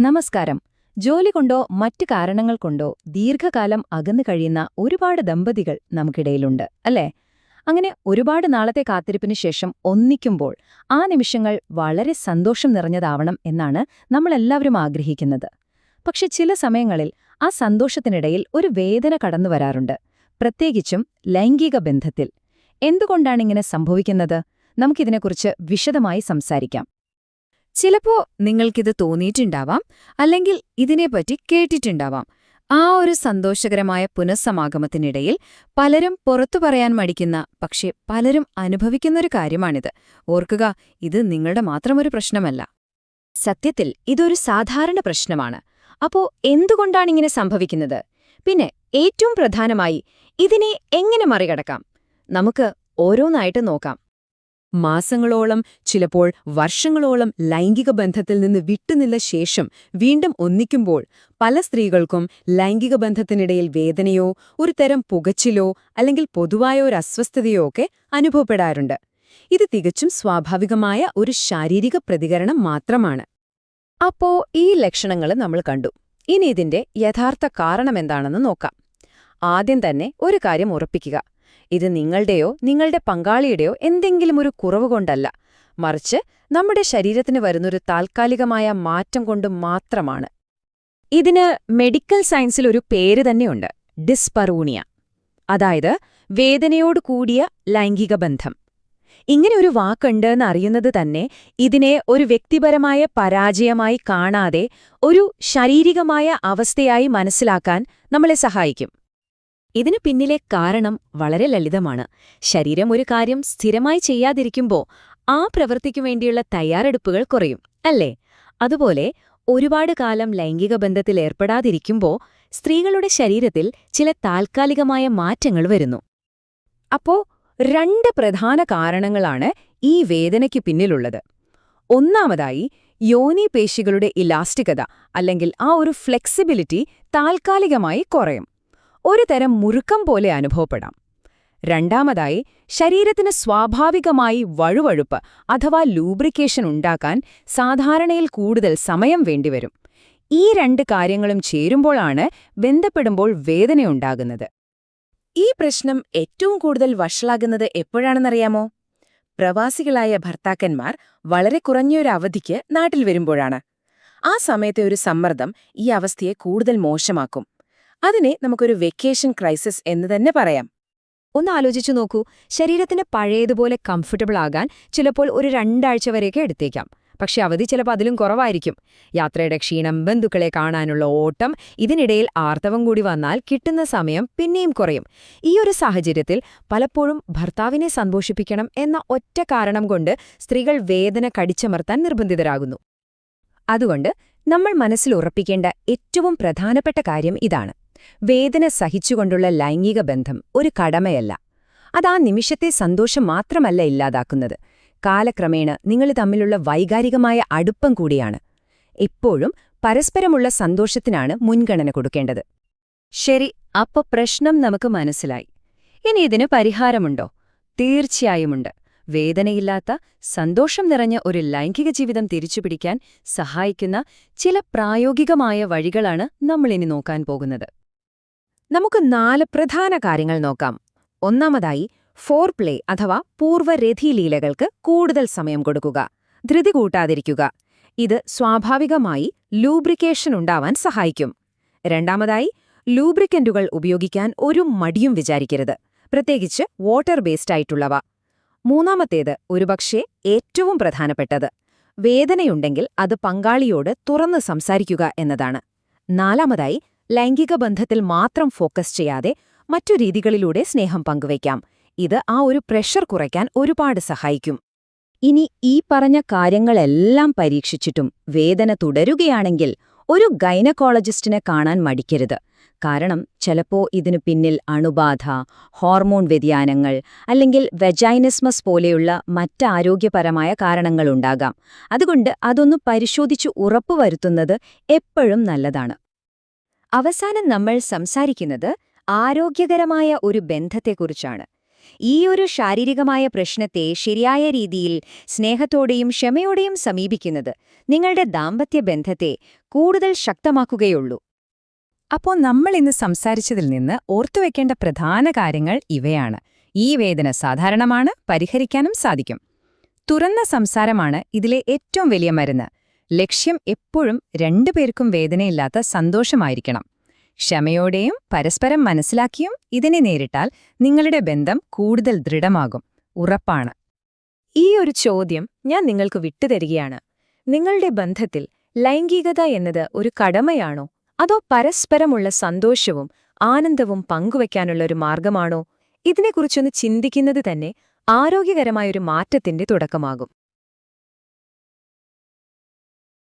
നമസ്കാരം. ജോലി കൊണ്ടോ മറ്റ് കാരണങ്ങൾ കൊണ്ടോ ദീർഘകാലം അകന്നു കഴിയുന്ന ഒരുപാട് ദമ്പതികൾ നമുക്കിടയിലുണ്ട് അല്ലേ? അങ്ങനെ ഒരുപാട് നാളത്തെ കാത്തിരിപ്പിന് ശേഷം ഒന്നിക്കുമ്പോൾ ആ നിമിഷങ്ങൾ വളരെ സന്തോഷം നിറഞ്ഞതാവണം എന്നാണ് നമ്മളെല്ലാവരും ആഗ്രഹിക്കുന്നത്. പക്ഷെ ചില സമയങ്ങളിൽ ആ സന്തോഷത്തിനിടയിൽ ഒരു വേദന കടന്നു വരാറുണ്ട്. പ്രത്യേകിച്ചും ലൈംഗിക ബന്ധത്തിൽ. എന്തുകൊണ്ടാണിങ്ങനെ സംഭവിക്കുന്നത്? നമുക്കിതിനെക്കുറിച്ച് വിശദമായി സംസാരിക്കാം. ചിലപ്പോ നിങ്ങൾക്കിത് തോന്നിയിട്ടുണ്ടാവാം അല്ലെങ്കിൽ ഇതിനെപ്പറ്റി കേട്ടിട്ടുണ്ടാവാം. ആ ഒരു സന്തോഷകരമായ പുനഃസമാഗമത്തിനിടയിൽ പലരും പുറത്തു പറയാൻ മടിക്കുന്ന പക്ഷേ പലരും അനുഭവിക്കുന്നൊരു കാര്യമാണിത്. ഓർക്കുക ഇത് നിങ്ങളുടെ മാത്രമൊരു പ്രശ്നമല്ല. സത്യത്തിൽ ഇതൊരു സാധാരണ പ്രശ്നമാണ്. അപ്പോ എന്തുകൊണ്ടാണിങ്ങനെ സംഭവിക്കുന്നത്? പിന്നെ ഏറ്റവും പ്രധാനമായി ഇതിനെ എങ്ങനെ മറികടക്കാം? നമുക്ക് ഓരോന്നായിട്ട് നോക്കാം. മാസങ്ങളോളം ചിലപ്പോൾ വർഷങ്ങളോളം ലൈംഗിക ബന്ധത്തിൽ നിന്ന് വിട്ടുനിന്ന ശേഷം വീണ്ടും ഒന്നിക്കുമ്പോൾ പല സ്ത്രീകൾക്കും ലൈംഗിക ബന്ധത്തിനിടയിൽ വേദനയോ ഒരു തരം പുകച്ചിലോ അല്ലെങ്കിൽ പൊതുവായ ഒരു അസ്വസ്ഥതയോ ഒക്കെ അനുഭവപ്പെടാറുണ്ട്. ഇത് തികച്ചും സ്വാഭാവികമായ ഒരു ശാരീരിക പ്രതികരണം മാത്രമാണ്. അപ്പോ ഈ ലക്ഷണങ്ങൾ നമ്മൾ കണ്ടു. ഇനി ഇതിന്റെ യഥാർത്ഥ കാരണമെന്താണെന്ന് നോക്കാം. ആദ്യം തന്നെ ഒരു കാര്യം ഉറപ്പിക്കുക. ഇത് നിങ്ങളുടെയോ നിങ്ങളുടെ പങ്കാളിയുടെയോ എന്തെങ്കിലും ഒരു കുറവ് കൊണ്ടല്ല മറിച്ച് നമ്മുടെ ശരീരത്തിന് വരുന്നൊരു താൽക്കാലികമായ മാറ്റം കൊണ്ട് മാത്രമാണ്. ഇതിന് മെഡിക്കൽ സയൻസിൽ ഒരു പേര് തന്നെയുണ്ട് ഡിസ്പറൂണിയ. അതായത് വേദനയോട് കൂടിയ ലൈംഗിക ബന്ധം. ഇങ്ങനെ ഒരു വാക്കുണ്ട് എന്നറിയുന്നത് തന്നെ ഇതിനെ ഒരു വ്യക്തിപരമായ പരാജയമായി കാണാതെ ഒരു ശാരീരികമായ അവസ്ഥയായി മനസ്സിലാക്കാൻ നമ്മളെ സഹായിക്കും. ഇതിനു പിന്നിലെ കാരണം വളരെ ലളിതമാണ്. ശരീരം ഒരു കാര്യം സ്ഥിരമായി ചെയ്യാതിരിക്കുമ്പോൾ ആ പ്രവൃത്തിക്കു വേണ്ടിയുള്ള തയ്യാറെടുപ്പുകൾ കുറയും അല്ലേ? അതുപോലെ ഒരുപാട് കാലം ലൈംഗിക ബന്ധത്തിൽ ഏർപ്പെടാതിരിക്കുമ്പോൾ സ്ത്രീകളുടെ ശരീരത്തിൽ ചില താൽക്കാലികമായ മാറ്റങ്ങൾ വരുന്നു. അപ്പോ രണ്ട് പ്രധാന കാരണങ്ങളാണ് ഈ വേദനയ്ക്ക് പിന്നിലുള്ളത്. ഒന്നാമതായി യോനി പേശികളുടെ ഇലാസ്റ്റികത അല്ലെങ്കിൽ ആ ഒരു ഫ്ലെക്സിബിലിറ്റി താൽക്കാലികമായി കുറയും. ഒരു തരം മുറുക്കം പോലെ അനുഭവപ്പെടാം. രണ്ടാമതായി ശരീരത്തിന് സ്വാഭാവികമായി വഴുവഴുപ്പ് അഥവാ ലൂബ്രിക്കേഷൻ ഉണ്ടാക്കാൻ സാധാരണയിൽ കൂടുതൽ സമയം വേണ്ടിവരും. ഈ രണ്ട് കാര്യങ്ങളും ചേരുമ്പോഴാണ് ബന്ധപ്പെടുമ്പോൾ വേദനയുണ്ടാകുന്നത് ഈ പ്രശ്നം ഏറ്റവും കൂടുതൽ വഷളാകുന്നത് എപ്പോഴാണെന്നറിയാമോ? പ്രവാസികളായ ഭർത്താക്കന്മാർ വളരെ കുറഞ്ഞൊരു അവധിക്ക് നാട്ടിൽ വരുമ്പോഴാണ്. ആ സമയത്തെ ഒരു സമ്മർദ്ദം ഈ അവസ്ഥയെ കൂടുതൽ മോശമാക്കും. അതിനെ നമുക്കൊരു വെക്കേഷൻ ക്രൈസിസ് എന്ന് തന്നെ പറയാം. ഒന്ന് ആലോചിച്ചു നോക്കൂ ശരീരത്തിന് പഴയതുപോലെ കംഫർട്ടബിൾ ആകാൻ ചിലപ്പോൾ ഒരു രണ്ടാഴ്ച വരെയൊക്കെ എടുത്തേക്കാം. പക്ഷെ അവധി ചിലപ്പോൾ അതിലും കുറവായിരിക്കും. യാത്രയുടെ ക്ഷീണം ബന്ധുക്കളെ കാണാനുള്ള ഓട്ടം ഇതിനിടയിൽ ആർത്തവം കൂടി വന്നാൽ കിട്ടുന്ന സമയം പിന്നെയും കുറയും. ഈ ഒരു സാഹചര്യത്തിൽ പലപ്പോഴും ഭർത്താവിനെ സന്തോഷിപ്പിക്കണം എന്ന ഒറ്റ കാരണം കൊണ്ട് സ്ത്രീകൾ വേദന കടിച്ചമർത്താൻ നിർബന്ധിതരാകുന്നു. അതുകൊണ്ട് നമ്മൾ മനസ്സിൽ ഉറപ്പിക്കേണ്ട ഏറ്റവും പ്രധാനപ്പെട്ട കാര്യം ഇതാണ്. വേദന സഹിച്ചുകൊണ്ടുള്ള ലൈംഗിക ബന്ധം ഒരു കടമയല്ല. അത് ആ നിമിഷത്തെ സന്തോഷം മാത്രമല്ല ഇല്ലാതാക്കുന്നത്. കാലക്രമേണ നിങ്ങൾ തമ്മിലുള്ള വൈകാരികമായ അടുപ്പം കൂടിയാണ്. എപ്പോഴും പരസ്പരമുള്ള സന്തോഷത്തിനാണ് മുൻഗണന കൊടുക്കേണ്ടത്. ശരി അപ്പൊ പ്രശ്നം നമുക്ക് മനസ്സിലായി. ഇനി ഇതിന് പരിഹാരമുണ്ടോ? തീർച്ചയായുമുണ്ട്. വേദനയില്ലാത്ത സന്തോഷം നിറഞ്ഞ ഒരു ലൈംഗിക ജീവിതം തിരിച്ചുപിടിക്കാൻ സഹായിക്കുന്ന ചില പ്രായോഗികമായ വഴികളാണ് നമ്മളിനി നോക്കാൻ പോകുന്നത്. നമുക്ക് നാല് പ്രധാന കാര്യങ്ങൾ നോക്കാം. ഒന്നാമതായി ഫോർ പ്ലേ അഥവാ പൂർവരഥീലീലകൾക്ക് കൂടുതൽ സമയം കൊടുക്കുക. ധൃതി കൂട്ടാതിരിക്കുക. ഇത് സ്വാഭാവികമായി ലൂബ്രിക്കേഷൻ ഉണ്ടാവാൻ സഹായിക്കും. രണ്ടാമതായി ലൂബ്രിക്കന്റുകൾ ഉപയോഗിക്കാൻ ഒരു മടിയും വിചാരിക്കരുത്. പ്രത്യേകിച്ച് വാട്ടർ ബേസ്ഡ് ആയിട്ടുള്ളവ. മൂന്നാമത്തേത് ഒരുപക്ഷെ ഏറ്റവും പ്രധാനപ്പെട്ടത്. വേദനയുണ്ടെങ്കിൽ അത് പങ്കാളിയോട് തുറന്ന് സംസാരിക്കുക എന്നതാണ്. നാലാമതായി ലൈംഗിക ബന്ധത്തിൽ മാത്രം ഫോക്കസ് ചെയ്യാതെ മറ്റു രീതികളിലൂടെ സ്നേഹം പങ്കുവയ്ക്കാം. ഇത് ആ ഒരു പ്രഷർ കുറയ്ക്കാൻ ഒരുപാട് സഹായിക്കും. ഇനി ഈ പറഞ്ഞ കാര്യങ്ങളെല്ലാം പരീക്ഷിച്ചിട്ടും വേദന തുടരുകയാണെങ്കിൽ ഒരു ഗൈനക്കോളജിസ്റ്റിനെ കാണാൻ മടിക്കരുത്. കാരണം ചിലപ്പോ ഇതിനു പിന്നിൽ അണുബാധ ഹോർമോൺ വ്യതിയാനങ്ങൾ അല്ലെങ്കിൽ വെജൈനിസ്മസ് പോലെയുള്ള മറ്റ് മറ്റാരോഗ്യപരമായ കാരണങ്ങളുണ്ടാകാം അതുകൊണ്ട് അതൊന്ന് പരിശോധിച്ച് ഉറപ്പുവരുത്തുന്നത് എപ്പോഴും നല്ലതാണ്. അവസാനം നമ്മൾ സംസാരിക്കുന്നത് ആരോഗ്യകരമായ ഒരു ബന്ധത്തെക്കുറിച്ചാണ്. ഈ ഒരു ശാരീരികമായ പ്രശ്നത്തെ ശരിയായ രീതിയിൽ സ്നേഹത്തോടെയും ക്ഷമയോടെയും സമീപിക്കുന്നത് നിങ്ങളുടെ ദാമ്പത്യ ബന്ധത്തെ കൂടുതൽ ശക്തമാക്കുകയുള്ളൂ. അപ്പോൾ നമ്മൾ ഇന്ന് സംസാരിച്ചതിൽ നിന്ന് ഓർത്തുവെക്കേണ്ട പ്രധാന കാര്യങ്ങൾ ഇവയാണ്. ഈ വേദന സാധാരണമാണ് പരിഹരിക്കാനും സാധിക്കും. തുറന്ന സംസാരമാണ് ഇതിലെ ഏറ്റവും വലിയ മരുന്ന്. ലക്ഷ്യം എപ്പോഴും രണ്ടുപേർക്കും വേദനയില്ലാത്ത സന്തോഷമായിരിക്കണം. ക്ഷമയോടെയും പരസ്പരം മനസ്സിലാക്കിയും ഇതിനെ നേരിട്ടാൽ നിങ്ങളുടെ ബന്ധം കൂടുതൽ ദൃഢമാകും. ഉറപ്പാണ്. ഈ ഒരു ചോദ്യം ഞാൻ നിങ്ങൾക്ക് വിട്ടുതരികയാണ്. നിങ്ങളുടെ ബന്ധത്തിൽ ലൈംഗികത എന്നത് ഒരു കടമയാണോ? അതോ പരസ്പരമുള്ള സന്തോഷവും ആനന്ദവും പങ്കുവയ്ക്കാനുള്ള ഒരു മാർഗമാണോ? ഇതിനെക്കുറിച്ചൊന്ന് ചിന്തിക്കുന്നത് തന്നെ ആരോഗ്യകരമായൊരു മാറ്റത്തിന്റെ തുടക്കമാകും.